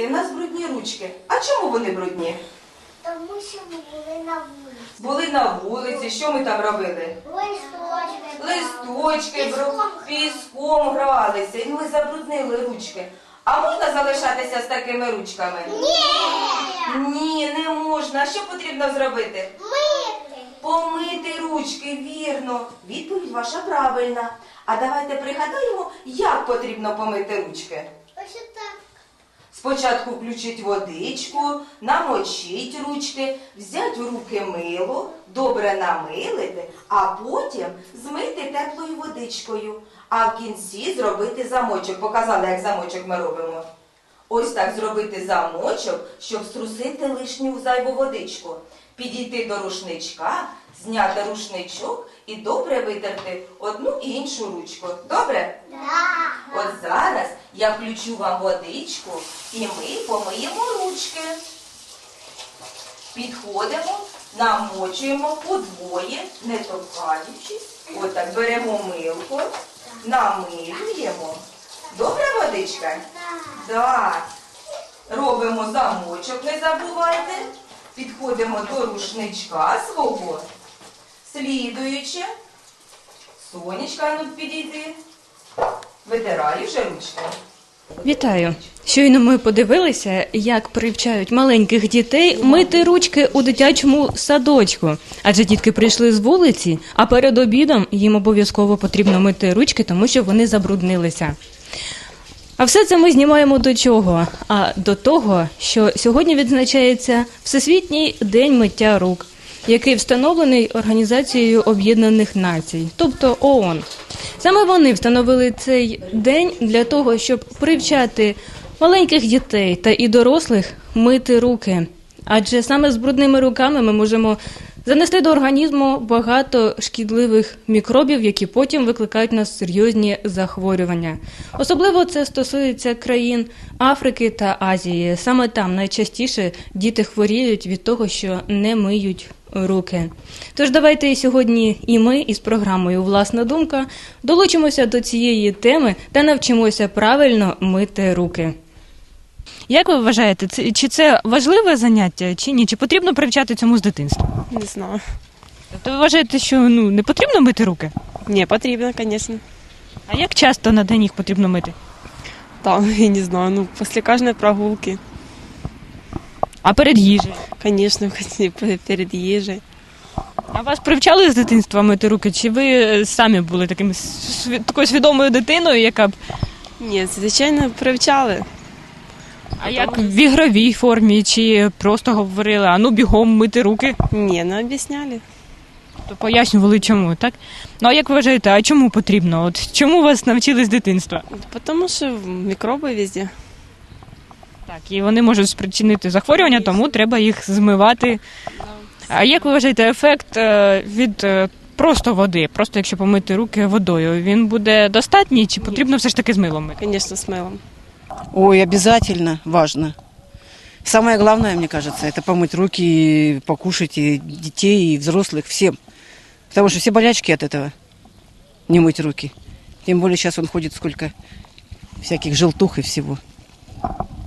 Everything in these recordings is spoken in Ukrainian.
вулиці, в нас брудні ручки. А чому вони брудні? Тому що ми були на вулиці. Були на вулиці, що ми там робили? Листочки. Листочки, Піском бру- піском гралися, і ми забруднили ручки. А можна залишатися з такими ручками? Ні! Ні, не можна. А що потрібно зробити? Мити. Помити ручки, вірно. Відповідь ваша правильна. А давайте пригадаємо, як потрібно помити ручки. Ось так. Спочатку включіть водичку, намочіть ручки, взять в руки мило, добре намилити, а потім змити теплою водичкою. А в кінці зробити замочок. Показали, як замочок ми робимо. Ось так зробити замочок, щоб струсити лишню зайву водичку. Підійти до рушничка, зняти рушничок і добре витерти одну і іншу ручку. Добре? Да. От зараз я включу вам водичку і ми помиємо ручки. Підходимо, намочуємо подвоє, не торкаючись. Отак беремо милко, намилюємо. Добра водичка? Так. Робимо замочок, не забувайте. Підходимо до рушничка свого. Слідуючи. Сонечка, ну підійди. Витираю вже ручки. Вітаю! Щойно ми подивилися, як привчають маленьких дітей мити ручки у дитячому садочку. Адже дітки прийшли з вулиці, а перед обідом їм обов'язково потрібно мити ручки, тому що вони забруднилися. А все це ми знімаємо до чого? А до того, що сьогодні відзначається Всесвітній день миття рук, який встановлений Організацією Об'єднаних Націй, тобто ООН. Саме вони встановили цей день для того, щоб привчати маленьких дітей та і дорослих мити руки. Адже саме з брудними руками ми можемо занести до організму багато шкідливих мікробів, які потім викликають нас серйозні захворювання. Особливо це стосується країн Африки та Азії. Саме там найчастіше діти хворіють від того, що не миють руки. Тож давайте сьогодні і ми із програмою Власна думка долучимося до цієї теми та навчимося правильно мити руки. Як ви вважаєте, чи це важливе заняття, чи ні? Чи потрібно привчати цьому з дитинства? Не знаю. Тобто ви вважаєте, що ну не потрібно мити руки? Не, потрібно, конечно. А як часто на день їх потрібно мити? Там, я не знаю, ну, после каждой прогулки, А перед їжею? конечно, перед їжею. А вас привчали з дитинства мити руки? Чи ви е, самі були таким такою свідомою дитиною, яка б Ні, звичайно, привчали. А як в ігровій формі, чи просто говорили, а ну бігом мити руки? Ні, ну об'ясняли. То пояснювали чому, так? Ну а як ви вважаєте, а чому потрібно? От чому вас навчили з дитинства? Тому що мікроби везде. Так, і вони можуть спричинити захворювання, тому треба їх змивати. А як ви вважаєте, ефект е, від е, просто води, просто якщо помити руки водою, він буде достатній чи потрібно все ж таки з милом мити? Звісно, з милом. Ой, обязательно, важно. Самое главное, мне кажется, это помыть руки, и покушать и детей, и взрослых, всем. Потому что все болячки от этого, не мыть руки. Тем более сейчас он ходит сколько всяких желтух и всего.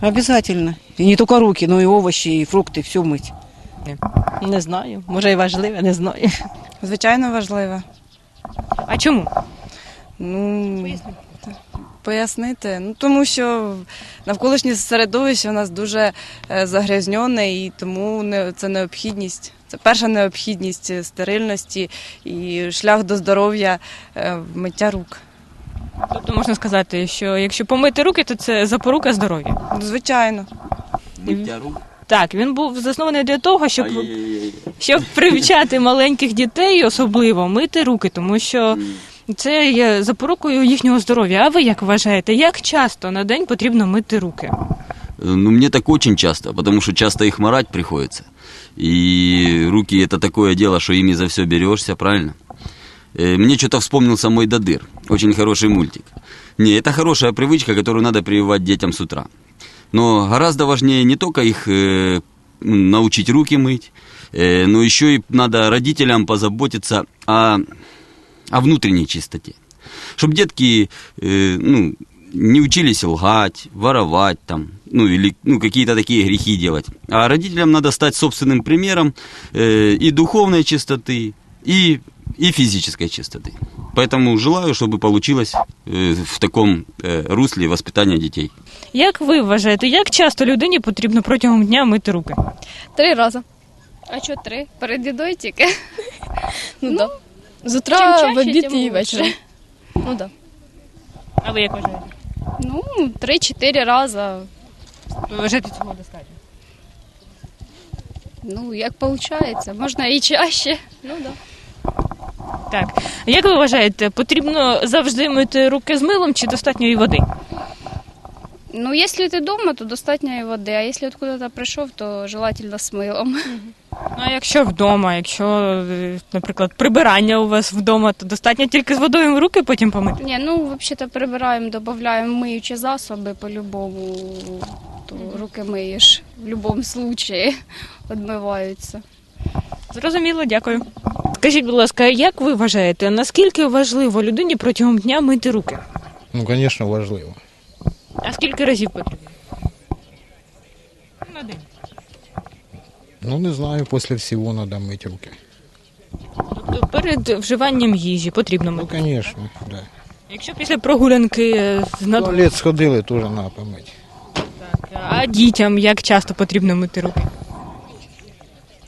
Обязательно. И не только руки, но и овощи, и фрукты, все мыть. Не знаю, може і важливе, не знаю. Звичайно, важливе. А чому? Ну, пояснити. Ну, тому що навколишнє середовище у нас дуже е, загрязньоне, і тому не- це необхідність. Це перша необхідність стерильності і шлях до здоров'я е, миття рук. Тобто можна сказати, що якщо помити руки, то це запорука здоров'я. Звичайно. Миття рук. Так, він був заснований для того, щоб, щоб привчати маленьких дітей особливо мити руки, тому що це є запорукою їхнього здоров'я. А ви як вважаєте, як часто на день потрібно мити руки? Ну, мне так очень часто, потому что часто их морать приходится. И руки это такое дело, что ими за все берешься, правильно? Э, Мне что-то вспомнился мой Дадыр. Очень хороший мультик. Не, это хорошая привычка, которую надо прививать детям с утра. Но гораздо важнее не только их э, м, научить руки мыть, э, но еще и надо родителям позаботиться о, о внутренней чистоте. Чтобы детки э, ну, не учились лгать, воровать там, ну или ну, какие-то такие грехи делать. А родителям надо стать собственным примером э, и духовной чистоты, и, и физической чистоты. Поэтому желаю, чтобы получилось э, в таком э, русле воспитания детей. Як ви вважаєте, як часто людині потрібно протягом дня мити руки? Три рази. А що три? Перед їдою тільки. Ну, да. З утра, чаще, в обід і ввечері. Ну да. А ви як вважаєте? Ну, три-чотири рази. Ви вважаєте цього достатньо? Ну, як виходить. Можна і чаще. Ну да. Так. Як ви вважаєте, потрібно завжди мити руки з милом чи достатньо і води? Ну, якщо ти вдома, то достатньо і води, а якщо откуда-то прийшов, то желательно з милом. Ну, а якщо вдома, якщо, наприклад, прибирання у вас вдома, то достатньо тільки з водою руки потім помити? Ні, ну, взагалі-то прибираємо, додаємо миючі засоби по-любому, то руки миєш в будь-якому випадку, відмиваються. Зрозуміло, дякую. Скажіть, будь ласка, як ви вважаєте, наскільки важливо людині протягом дня мити руки? Ну, звісно, важливо. А скільки разів потрібно? На день. Ну, не знаю, після всього треба мити руки. Тобто перед вживанням їжі потрібно Ну, мити. звісно, да. Якщо після прогулянки е, на туалет сходили, теж треба помити. а дітям як часто потрібно мити руки?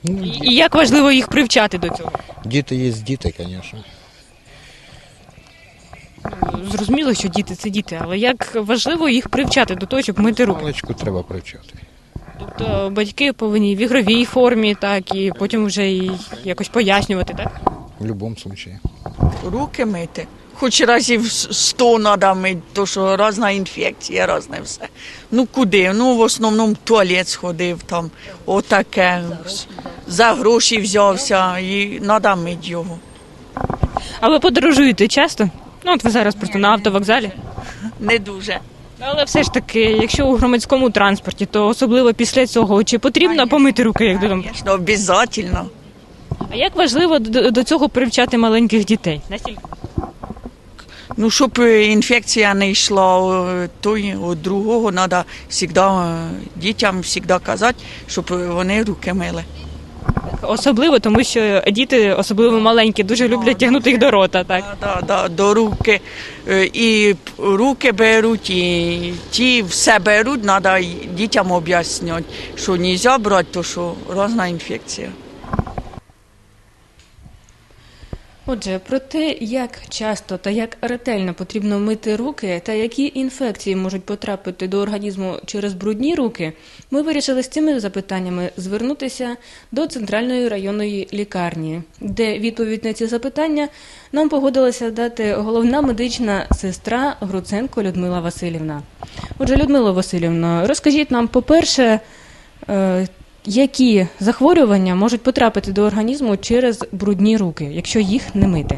Ну, І і як важливо їх привчати до цього? діти є діти, звісно. Зрозуміло, що діти це діти, але як важливо їх привчати до того, щоб мити руки? Паличку треба привчати. Тобто батьки повинні в ігровій формі, так і потім вже і якось пояснювати, так? В будь-якому випадку. руки мити. Хоч разів сто треба мити, то що різна інфекція, різне все. Ну куди? Ну в основному в туалет сходив там, отаке. За гроші взявся і треба мити його. А ви подорожуєте часто? Ну, от ви зараз просто на автовокзалі. Не дуже. Але все ж таки, якщо у громадському транспорті, то особливо після цього, чи потрібно помити руки, як додому? Звісно, обов'язково. А як важливо до, до цього привчати маленьких дітей? Настільки? Ну, щоб е, інфекція не йшла е, той від другого, треба завжди е, дітям завжди казати, щоб вони руки мили. Особливо, тому що діти, особливо маленькі, дуже люблять тягнути їх до рота, так? Да, да, до руки. Е, І руки беруть, і ті все беруть, треба дітям об'яснювати, що не можна брати, то що різна інфекція. Отже, про те, як часто та як ретельно потрібно мити руки та які інфекції можуть потрапити до організму через брудні руки, ми вирішили з цими запитаннями звернутися до центральної районної лікарні, де відповідь на ці запитання нам погодилася дати головна медична сестра Груценко Людмила Васильівна. Отже, Людмила Васильівна, розкажіть нам, по-перше, е, які захворювання можуть потрапити до організму через брудні руки, якщо їх не мити?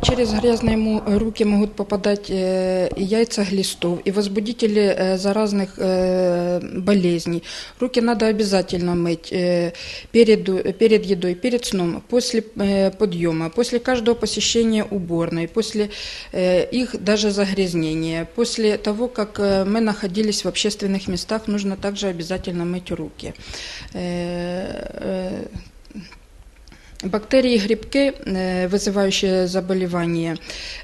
Ну, через грязные му- руки могут попадать э, и яйца глистов, и возбудители э, заразных э, болезней. Руки надо обязательно мыть э, перед, у- перед едой, перед сном, после э, подъема, после каждого посещения уборной, после э, их даже загрязнения. После того, как э, мы находились в общественных местах, нужно также обязательно мыть руки. Э, э, Бактерии и грибки, э, вызывающие заболевание,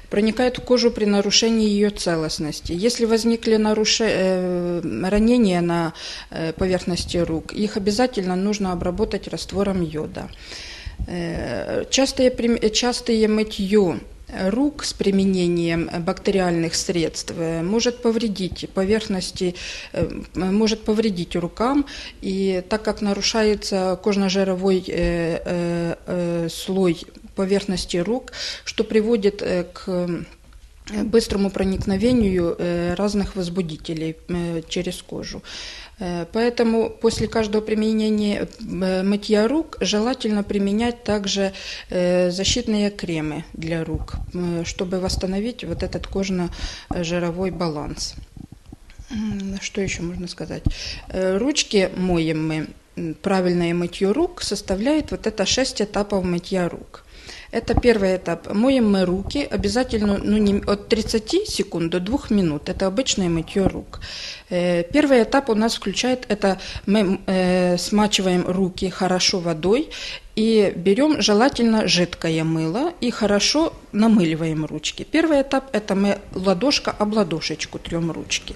проникают в кожу при нарушении ее целостности. Если возникли наруше- э, ранения на э, поверхности рук, их обязательно нужно обработать раствором йода. Э, Частое, прим- частое мытье рук с применением бактериальных средств э, может повредить поверхности, э, м, может повредить рукам, и так как нарушается кожно-жировой э, э, э, слой поверхности рук, что приводит э, к э, быстрому проникновению э, разных возбудителей э, через кожу. Э, Поэтому после каждого применения мытья рук желательно применять также защитные кремы для рук, чтобы восстановить вот этот кожно-жировой баланс. Что еще можно сказать? Ручки моем мы. Правильное мытье рук составляет вот это 6 этапов мытья рук. Это первый этап. Моем мы руки обязательно ну, не, от 30 секунд до 2 минут. Это обычное мытье рук. Э, Первый этап у нас включает это мы э, смачиваем руки хорошо водой и берем желательно жидкое мыло и хорошо намыливаем ручки. Первый этап это мы ладошка об ладошечку трем ручки.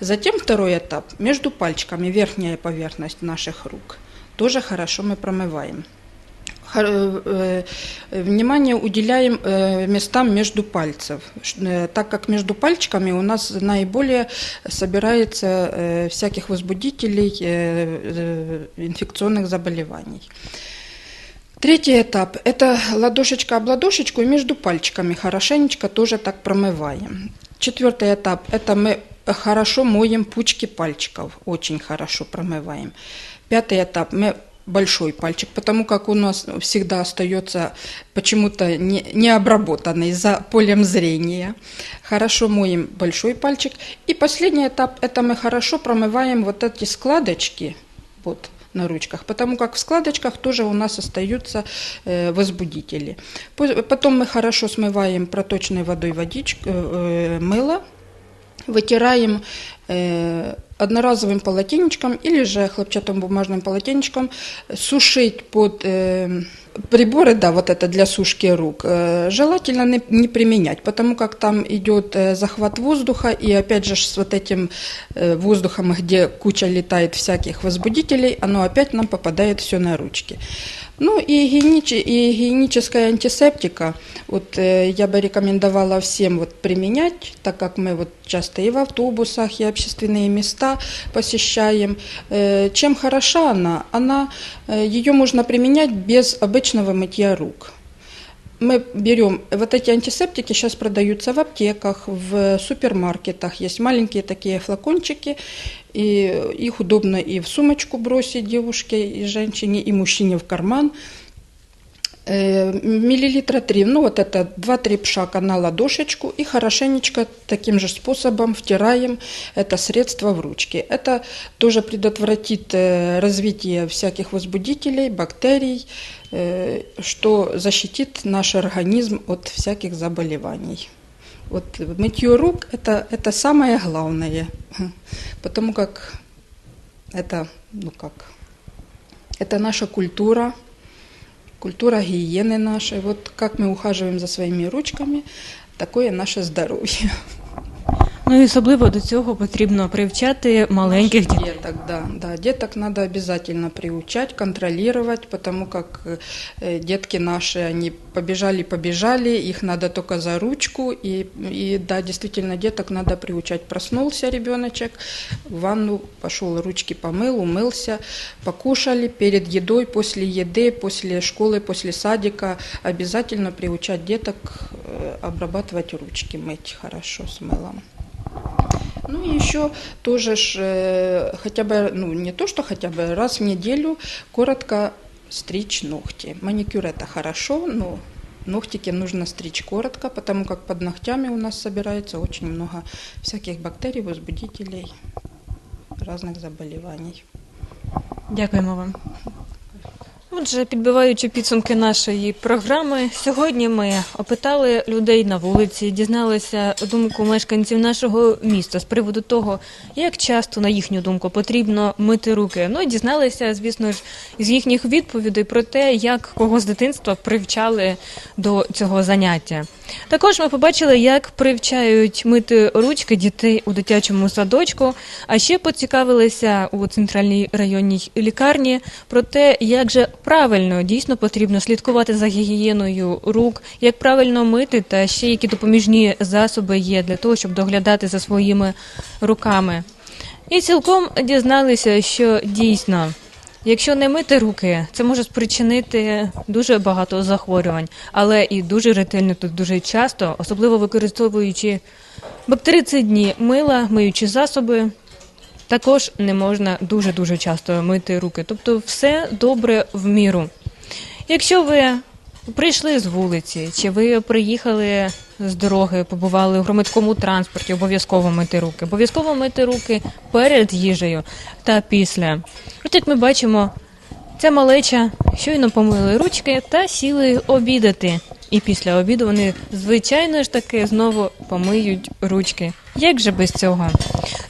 Затем второй этап между пальчиками верхняя поверхность наших рук тоже хорошо мы промываем. Э, э, Внимание уделяем э, местам между пальцев, так как между пальчиками у нас наиболее собирается всяких возбудителей инфекционных заболеваний. Третий этап – это ладошечка об ладошечку и между пальчиками хорошенечко тоже так промываем. Четвертый этап – это мы хорошо моем пучки пальчиков, очень хорошо промываем. Пятый этап – мы большой пальчик, потому как у нас всегда остается почему-то не, не обработанный за полем зрения. Хорошо моем большой пальчик. И последний этап – это мы хорошо промываем вот эти складочки, вот, на ручках, потому как в складочках тоже у нас остаются э, возбудители. По- Потом мы хорошо смываем проточной водой водичку, э, э, мыло, вытираем э, одноразовым полотенечком или же хлопчатым бумажным полотенечком, сушить под э, приборы, да, вот это для сушки рук, э, желательно не, не применять, потому как там идет э, захват воздуха, и опять же с вот этим э, воздухом, где куча летает всяких возбудителей, оно опять нам попадает все на ручки. Ну и, гигиенич- и гигиеническая антисептика, вот э, я бы рекомендовала всем вот применять, так как мы вот часто и в автобусах, и общественные места посещаем. Э, чем хороша она? Она, э, ее можно применять без обычного мытья рук. Мы берем, вот эти антисептики сейчас продаются в аптеках, в супермаркетах. Есть маленькие такие флакончики, и их удобно и в сумочку бросить девушке, и женщине, и мужчине в карман. Э, Миллилитра 3, ну вот это 2-3 пшака на ладошечку и хорошенечко таким же способом втираем это средство в ручки. Это тоже предотвратит э, развитие всяких возбудителей, бактерий, э, что защитит наш организм от всяких заболеваний. Вот мытье рук это, это самое главное, потому как это, ну как, это наша культура, культура гигиены нашей. Вот как мы ухаживаем за своими ручками, такое наше здоров'я. Ну і особливо до цього потрібно привчати маленьких дітей. Деток, да, да, деток надо обязательно приучать, контролировать, потому как э, детки наши, они побежали-побежали, их надо только за ручку, и, и да, действительно, деток надо приучать. Проснулся ребеночек, в ванну пошел, ручки помыл, умылся, покушали перед едой, после еды, после школы, после садика, обязательно приучать деток э, обрабатывать ручки, мыть хорошо с мылом. Ну и еще тоже ж, э, хотя бы, ну не то, что хотя бы раз в неделю коротко стричь ногти. Маникюр это хорошо, но ногтики нужно стричь коротко, потому как под ногтями у нас собирается очень много всяких бактерий, возбудителей, разных заболеваний. Дякуємо вам. Отже, підбиваючи підсумки нашої програми, сьогодні ми опитали людей на вулиці, дізналися думку мешканців нашого міста з приводу того, як часто, на їхню думку, потрібно мити руки. Ну і дізналися, звісно ж, з їхніх відповідей про те, як кого з дитинства привчали до цього заняття. Також ми побачили, як привчають мити ручки дітей у дитячому садочку. А ще поцікавилися у центральній районній лікарні про те, як же правильно дійсно потрібно слідкувати за гігієною рук, як правильно мити, та ще які допоміжні засоби є для того, щоб доглядати за своїми руками. І цілком дізналися, що дійсно. Якщо не мити руки, це може спричинити дуже багато захворювань, але і дуже ретельно тут дуже часто, особливо використовуючи бактерицидні мила, миючі засоби, також не можна дуже дуже часто мити руки. Тобто, все добре в міру. Якщо ви прийшли з вулиці, чи ви приїхали з дороги, побували в громадському транспорті, обов'язково мити руки. Обов'язково мити руки перед їжею та після. От як ми бачимо, Ця малеча щойно помили ручки та сіли обідати. І після обіду вони, звичайно ж таки, знову помиють ручки. Як же без цього?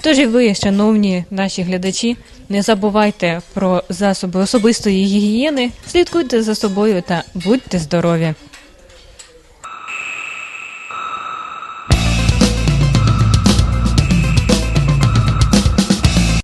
Тож і ви, шановні наші глядачі, не забувайте про засоби особистої гігієни, слідкуйте за собою та будьте здорові!